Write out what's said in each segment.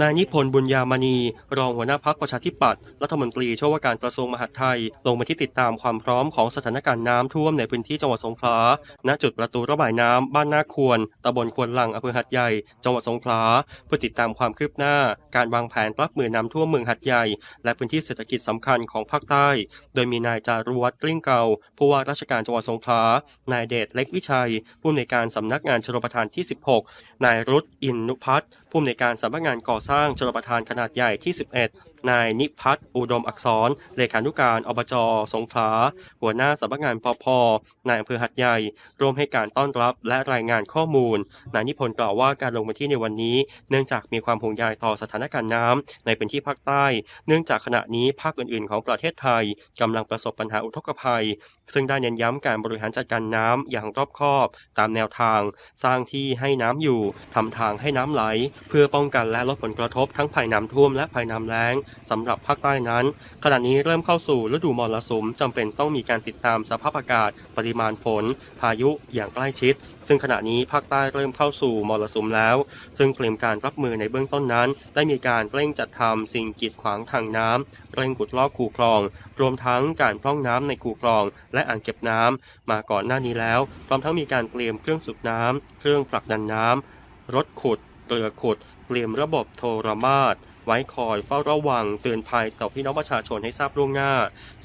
นายนิพนธ์บุญญามณี รองหัวหน้าพักประชาธิปัตย์รัฐมนตรีช่วยว่าการกระทรวงมหาดไทย ลงมาที่ติดตามความพร้อมของสถานการณ์น้ำท่วมในพื้นที่จังหวัดสงขลาณจุดประตูระบายน้ำบ้านนาควรตำบลควนลังอำเภอหัดใหญ่ จังหวัดสงขลาเพื่อติดตามความคืบหน้า การวางแผนรับมือน้ำท่วมเมืองหัดใหญ่ และพื้นที่เศรษฐกิจสำคัญของภาคใต้ โดยมีนายจารุวัฒน์กลิ้งเก่าผู้ว่าราชการจังหวัดสงขลานายเดชเล็กวิชัย ผู้อำนวยการสำนักงานชลประทานที่ 16 นายรุตอินนุพัฒน์ผู้อำนวยการสำนักงานก่อสร้างชลประทานขนาดใหญ่ที่ 11 นายนิพัฒน์อุดมอักษร เลขานุการอบจ สงขลา หัวหน้าสำนักงานปพนายอำเภอหัดใหญ่ ร่วมให้การต้อนรับและรายงานข้อมูล นายนิพนธ์กล่าวว่าการลงพื้นที่ในวันนี้ เนื่องจากมีความห่วงใยต่อสถานการณ์น้ำในพื้นที่ภาคใต้ เนื่องจากขณะนี้ภาคอื่นๆ ของประเทศไทยกำลังประสบปัญหาอุทกภัย ซึ่งได้เน้นย้ำการบริหารจัดการน้ำอย่างรอบคอบ ตามแนวทาง สร้างที่ให้น้ำอยู่ทำทางให้น้ำไหล เพื่อป้องกันและลดผลลกระทบทั้งภัยน้ำท่วมและภัยน้ำแล้งสำหรับภาคใต้นั้น ขณะนี้เริ่มเข้าสู่ฤดูมรสุมจำเป็นต้องมีการติดตามสภาพอากาศ ปริมาณฝน พายุอย่างใกล้ชิด ซึ่งขณะนี้ภาคใต้เริ่มเข้าสู่มรสุมแล้ว ซึ่งเตรียมการรับมือในเบื้องต้นนั้น ได้มีการเร่งจัดทำสิ่งกีดขวางทางน้ำเร่งขุดลอกคูคลอง รวมทั้งการพร่องน้ำในคูคลอง และอ่างเก็บน้ำมาก่อนหน้านี้แล้วพร้อมทั้งมีการเตรียมเครื่องสูบน้ำเครื่องผลักดันน้ำรถขุด เรือขุดเตรียมระบบโทรมาศไว้คอยเฝ้าระวังเตือนภัยต่อพี่น้องประชาชนให้ทราบล่วงหน้า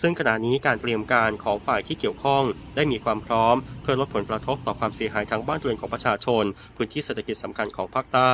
ซึ่งขณะนี้การเตรียมการของฝ่ายที่เกี่ยวข้องได้มีความพร้อม เพื่อลดผลกระทบต่อความเสียหายทางบ้านเรือนของประชาชน พื้นที่เศรษฐกิจสำคัญของภาคใต้